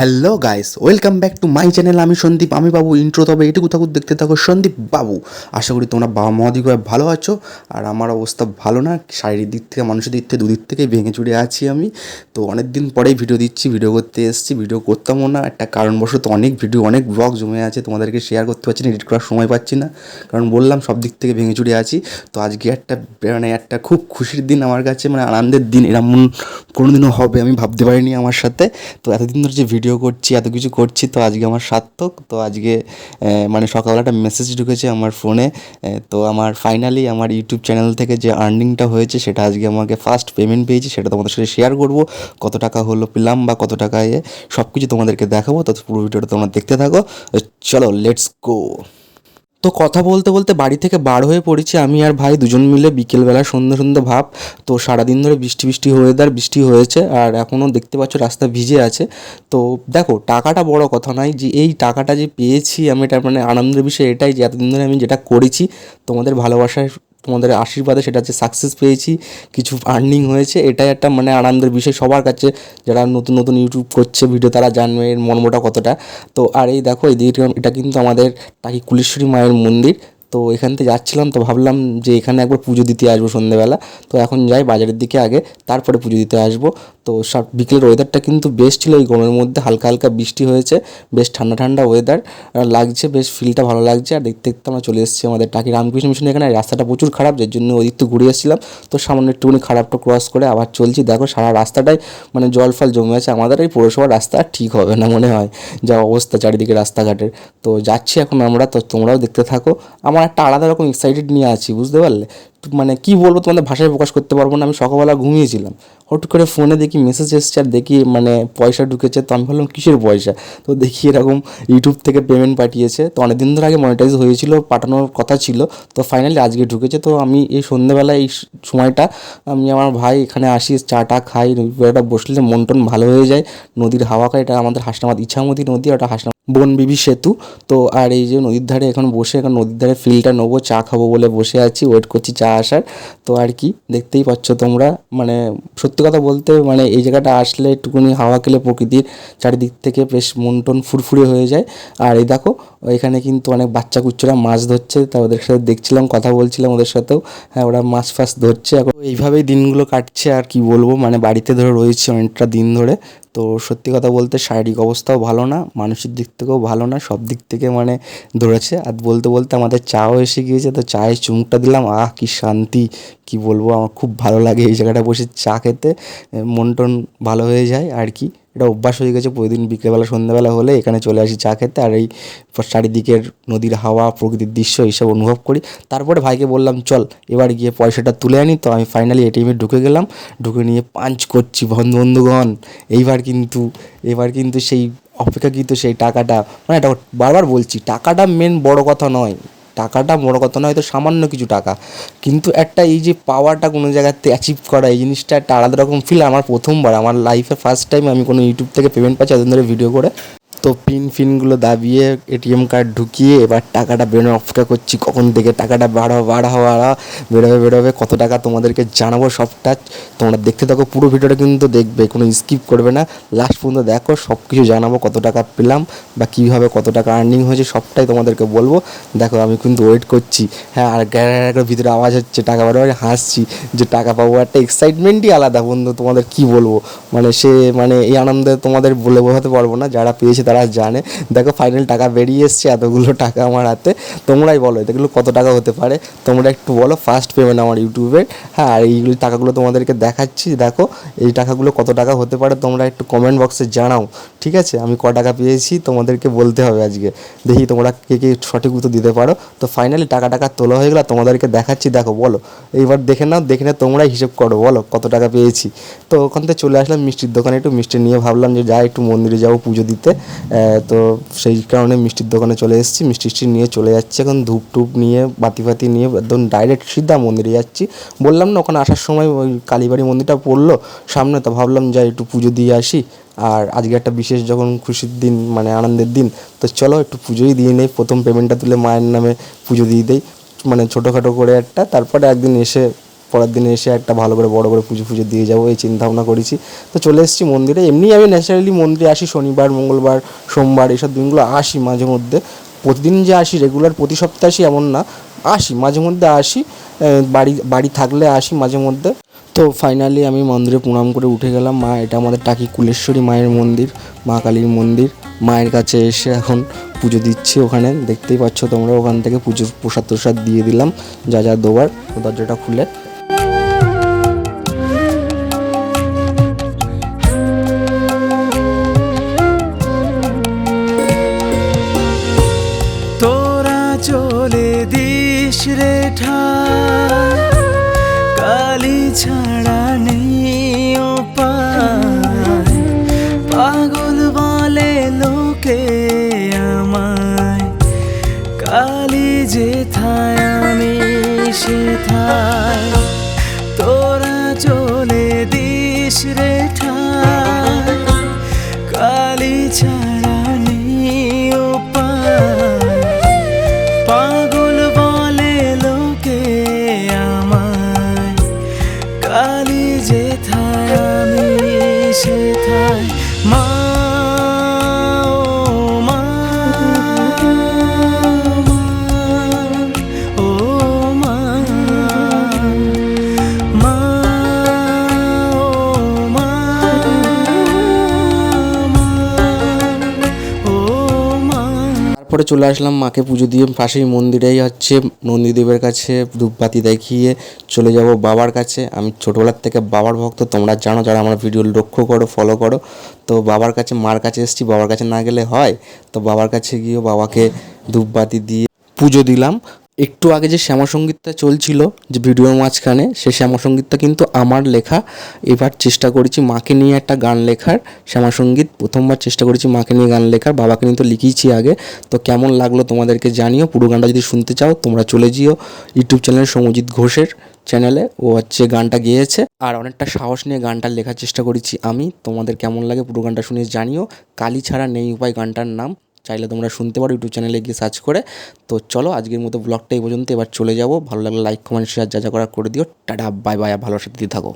Hello guys welcome back to my channel আমি সন্দীপ, আমি বাবু intro তবে এটুকু থাকুক, দেখতে থাকো সন্দীপ বাবু। আশা করি তোমরা বাবা মহাদিগয় ভালো আছো, আর আমার অবস্থা ভালো না, শারীরিক দিক থেকে মানুষের দিক থেকে, দুদিক থেকে ভেঙে চুরে আছি আমি। তো অনেক দিন পরেই ভিডিও দিচ্ছি ভিডিও করতে এসেছি ভিডিও করতামও না। একটা কারণবশত অনেক ভিডিও অনেক ব্লগ জমে আছে, তোমাদেরকে শেয়ার করতে পারছি না এডিট করার সময় পাচ্ছি না। কারণ বললাম, সব দিক থেকে ভেঙে চুরে আছি। তো আজকে একটা মানে একটা খুব খুশির দিন আমার কাছে মানে আনন্দের দিন এরকম কোনোদিনও হবে আমি ভাবতে পারিনি আমার সাথে। তো এতদিন ধরে যে ভিডিও করছি, এত কিছু করছি, তো আজকে আমার সার্থক, তো আজকে মানে সকালবেলা একটা মেসেজ ঢুকেছে আমার ফোনে তো আমার ফাইনালি আমার ইউটিউব চ্যানেল থেকে যে আর্নিংটা হয়েছে, সেটা আজকে আমাকে ফার্স্ট পেমেন্ট পেয়েছি, সেটা তোমাদের সাথে শেয়ার করব, কত টাকা হলো পেলাম বা কত টাকা এ সব কিছু তোমাদেরকে দেখাবো, তো পুরো ভিডিওটা তোমরা দেখতে থাকো চলো লেটস গো তো কথা বলতে বলতে বাড়ি থেকে বার হয়ে পড়েছি আমি আর ভাই দুজন মিলে বিকেলবেলা সন্ধ্যে সন্ধ্যে ভাব। তো সারাদিন ধরে বৃষ্টি বৃষ্টি ওয়েদার বৃষ্টি হয়েছে আর এখনও দেখতে পাচ্ছ রাস্তা ভিজে আছে। তো দেখো, টাকাটা বড় কথা নয় যে এই টাকাটা যে পেয়েছি আমি এটা মানে আনন্দের বিষয় এটাই যে এতদিন ধরে আমি যেটা করেছি, তোমাদের ভালোবাসায় তোমাদের আশীর্বাদে সেটা হচ্ছে সাকসেস পেয়েছি, কিছু আর্নিং হয়েছে, এটাই একটা মানে আনন্দের বিষয় সবার কাছে। যারা নতুন নতুন ইউটিউব করছে ভিডিও তারা জানবে এর মর্মটা কতটা। তো আর এই দেখো, এই দিকে এটা কিন্তু আমাদের টাকি কুলেশ্বরী মায়ের মন্দির। তো এখান থেকে যাচ্ছিলাম, তো ভাবলাম যে এখানে একবার পুজো দিতে আসব সন্ধ্যেবেলা তো এখন যাই বাজারের দিকে আগে, তারপরে পুজো দিতে আসব। তো সব বিকেলের ওয়েদারটা কিন্তু বেশ ছিল, এই গরমের মধ্যে হালকা হালকা বৃষ্টি হয়েছে, বেশ ঠান্ডা ঠান্ডা ওয়েদার লাগছে, বেশ ফিলটা ভালো লাগছে, আর দেখতে দেখতে আমরা চলে এসেছি আমাদের টাকি রামকৃষ্ণ মিশন এখানে, রাস্তাটা প্রচুর খারাপ, যার জন্য ওই দিক থেকে ঘুরে এসেছিলাম, তো সামান্য একটুখানি খারাপটা ক্রস করে আবার চলছি, দেখো সারা রাস্তাটাই মানে জল ফল জমে আছে, আমাদের এই পৌরসভার রাস্তা ঠিক হবে না মনে হয়, যা অবস্থা চারিদিকে রাস্তাঘাটের, তো যাচ্ছি এখন আমরা, তো তোমরাও দেখতে থাকো, আমার একটা আলাদা রকম এক্সাইটেড নিয়ে আছি, বুঝতে পারলে? তো মানে কি বলব তোমাদের ভাষায় প্রকাশ করতে পারব না, আমি সকালবেলা ঘুমিয়েছিলাম হট করে ফোনে দেখি মেসেজ এসছে আর দেখি মানে পয়সা ঢুকেছে, তো আমি ভাবলাম কিসের পয়সা? তো দেখি এরকম ইউটিউব থেকে পেমেন্ট পাঠিয়েছে। তো অনেক দিন ধরে আগে মনিটাইজ হয়েছিল, পাঠানোর কথা ছিল, তো ফাইনালি আজকে ঢুকেছে। তো আমি এই সন্ধ্যেবেলা এই সময়টা আমি আমার ভাই এখানে আসি, চাটা খাই একটা বসলে মন টন ভালো হয়ে যায়। নদীর হাওয়া খাই, এটা আমাদের হাসনাবাদ, ইছামতি নদী, ওটা হাসনা বনবিবি সেতু। তো আর এই যে নদীর ধারে এখন বসে, এখন নদীর ধারে ফিলটা নেব, চা খাব বলে বসে আছি ওয়েট করছি চা আসার। তো আর কি, দেখতেই পাচ্ছ তোমরা মানে সত্যি কথা বলতে মানে এই জায়গাটা আসলে একটুখানি হাওয়া খেলে প্রকৃতির চারিদিক থেকে বেশ মন টন ফুরফুরে হয়ে যায়। আর এই দেখো, এখানে কিন্তু অনেক বাচ্চা কুচ্চরা মাছ ধরছে, তা ওদের সাথে দেখছিলাম, কথা বলছিলাম ওদের সাথেও। হ্যাঁ ওরা মাছ ফাছ ধরছে। এখন এইভাবেই দিনগুলো কাটছে, আর কি বলব মানে বাড়িতে ধরে রয়েছে অনেকটা দিন ধরে। তো সত্যি কথা বলতে শারীরিক অবস্থাও ভালো না, মানসিক দিক থেকেও ভালো না, সব দিক থেকে মানে ধরেছে আর বলতে বলতে আমাদের চাও এসে গিয়েছে, তো চায়ের চুমুকটা দিলাম, আহ কি শান্তি, কি বলব, আমার খুব ভালো লাগে এই জায়গাটা বসে চা খেতে, মন টন ভালো হয়ে যায় আর কি। এটা অভ্যাস হয়ে গেছে, প্রতিদিন বিকেলবেলা, সন্ধ্যাবেলা হলে এখানে চলে আসি চা খেতে আর এই চারিদিকের নদীর হাওয়া, প্রকৃতির দৃশ্য এইসব অনুভব করি। তারপরে ভাইকে বললাম, চল, এবার গিয়ে পয়সাটা তুলে আনি। তো আমি ফাইনালি এটিএমে ঢুকে গেলাম, ঢুকে নিয়ে পাঞ্চ করছি বন্ধু বন্ধুগণ এইবার কিন্তু এবার কিন্তু সেই অপেক্ষাকৃত সেই টাকাটা মানে এটা বারবার বলছি, টাকাটা মেন বড় কথা নয়। টাকাটা বড় কথা নয় হয়তো সামান্য কিছু টাকা। কিন্তু একটা এই যে পাওয়ারটা কোনো জায়গাতে অ্যাচিভ করা, এই জিনিসটা একটা আলাদা রকম ফিল আমার প্রথমবার, আমার লাইফে ফার্স্ট টাইম আমি কোনো ইউটিউব থেকে পেমেন্ট পাচ্ছি, এতদিন ধরে ভিডিও করে। তো পিন ফিনগুলো দাবিয়ে এটিএম কার্ড ঢুকিয়ে এবার টাকাটা বেরোনোর অপেক্ষা করছি। কখন থেকে টাকাটা বাড়া বাড়া বাড়া বেরোবে বেরোবে, কত টাকা তোমাদেরকে জানাব সবটা তোমরা দেখতে থাকো। পুরো ভিডিওটা কিন্তু দেখবে, কোনো স্কিপ করবে না। লাস্ট পর্যন্ত দেখো সব কিছু জানাব, কত টাকা পেলাম বা কীভাবে কত টাকা আর্নিং হয়েছে, সবটাই তোমাদেরকে বলব। দেখো, আমি কিন্তু ওয়েট করছি। হ্যাঁ আর গ্যারের ভিতরে আওয়াজ হচ্ছে, টাকা বাড়াবাড়ি হাসছি যে টাকা পাবো। একটা এক্সাইটমেন্টই আলাদা বন্ধু, তোমাদের কি বলব? মানে সে মানে এই আনন্দে তোমাদের বলে বোঝাতে পারব না, যারা পেয়েছে তারা জানে। দেখো ফাইনাল টাকা বেরিয়ে এসছে, এতগুলো টাকা আমার হাতে। তোমরাই বলো এগুলো কত টাকা হতে পারে? তোমরা একটু বলো ফার্স্ট পেমেন্ট আমার ইউটিউবে। হ্যাঁ আর এইগুলো টাকাগুলো তোমাদেরকে দেখাচ্ছি। দেখো, এই টাকাগুলো কত টাকা হতে পারে তোমরা একটু কমেন্ট বক্সে জানাও, ঠিক আছে? আমি ক টাকা পেয়েছি, তোমাদেরকে বলতে হবে আজকে। দেখি তোমরা কে কে সঠিক উত্তর দিতে পারো। তো ফাইনালি টাকা টাকা তোলা হয়ে গেলো, তোমাদেরকে দেখাচ্ছি। দেখো, বলো। এইবার দেখে নাও দেখে নাও তোমরাই হিসেব করো, বলো, কত টাকা পেয়েছি। তো ওখান থেকে চলে আসলাম মিষ্টির দোকানে একটু মিষ্টি নিয়ে ভাবলাম যে যাই একটু মন্দিরে যাব পুজো দিতে। তো সেই কারণে মিষ্টির দোকানে চলে এসেছি। মিষ্টি টিষ্টি নিয়ে চলে যাচ্ছি এখন, ধূপ টুপ নিয়ে, বাতি ফাতি নিয়ে, একদম ডাইরেক্ট সিধা মন্দিরে যাচ্ছি। বললাম না, ওখানে আসার সময় ওই কালীবাড়ি মন্দিরটা পড়ল, সামনে তো ভাবলাম যাই একটু পুজো দিয়ে আসি। আর আজকে একটা বিশেষ যখন খুশির দিন মানে আনন্দের দিন, তো চলো একটু পুজোই দিয়ে নেই। প্রথম পেমেন্টটা তুলে মায়ের নামে পুজো দিয়ে দেই। মানে ছোটোখাটো করে একটা, তারপরে একদিন এসে পরের দিনে এসে একটা ভালো করে বড় করে পুজো ফুজো দিয়ে যাব, এই চিন্তা ভাবনা করেছি। তো চলে এসেছি মন্দিরে। এমনি আমি ন্যাচারালি মন্দিরে আসি, শনিবার, মঙ্গলবার, সোমবার এইসব দিনগুলো আসি মাঝে মধ্যে। প্রতিদিন যে আসি রেগুলার প্রতি সপ্তাহে আসি এমন না। আসি, মাঝে মধ্যে আসি বাড়ি বাড়ি থাকলে আসি মাঝে মধ্যে। তো ফাইনালি আমি মন্দিরে প্রণাম করে উঠে গেলাম। মা, এটা আমাদের টাকি কুলেশ্বরী মায়ের মন্দির, মা কালীর মন্দির। মায়ের কাছে এসে এখন পুজো দিচ্ছি ওখানে। দেখতেই পাচ্ছ তোমরা, ওখান থেকে পুজোর প্রসাদ প্রসাদ দিয়ে দিলাম, যা যা দেওয়ার দরজাটা খুলে চলে দিস রে কালি ছাড়া নেই পাগল বলে লোকে আমায়। কালি যে থায় আমি সেথায়। তোরা চলে দিস রে তারপরে চলে আসলাম মাকে পুজো দিয়ে। পাশেই মন্দিরেই হচ্ছে নন্দীদেবের কাছে ধূপবাতি দেখিয়ে চলে যাব বাবার কাছে। আমি ছোটোবেলার থেকে বাবার ভক্ত, তোমরা জানো যারা আমার ভিডিও লক্ষ্য করো ফলো করো। তো বাবার কাছে, মার কাছে এসেছি, বাবার কাছে না গেলে হয়। তো বাবার কাছে গিয়েও বাবাকে ধূপবাতি দিয়ে পুজো দিলাম। একটু আগে যে শ্যামাসঙ্গীতটা চলছিল, যে ভিডিওর মাঝখানে, সে শ্যামাসঙ্গীতটা কিন্তু আমার লেখা। এবার চেষ্টা করেছি মাকে নিয়ে একটা গান লেখার। শ্যামাসঙ্গীত প্রথমবার চেষ্টা করেছি মাকে নিয়ে গান লেখার। বাবাকে নিয়ে তো লিখিয়েছি আগে। তো কেমন লাগল তোমাদেরকে জানিও। পুরো গানটা যদি শুনতে চাও, তোমরা চলে যেও ইউটিউব চ্যানেল সমজিৎ ঘোষের চ্যানেলে। ও হচ্ছে গানটা গেয়েছে। আর অনেকটা সাহস নিয়ে গানটা লেখার চেষ্টা করেছি আমি। তোমাদের কেমন লাগে পুরো গানটা শুনে জানিও। কালি ছাড়া নেই উপায় গানটার নাম। চাইলে তোমরা শুনতে পারো ইউটিউব চ্যানেলে গিয়ে সার্চ করে। তো চলো আজকের মতো ব্লগটা এই পর্যন্ত, এবার চলে যাব। ভালো লাগলে লাইক কমেন্ট শেয়ার যা যা করা করে দিও। টাটা বাই বাই ভালো সাথে থাকো।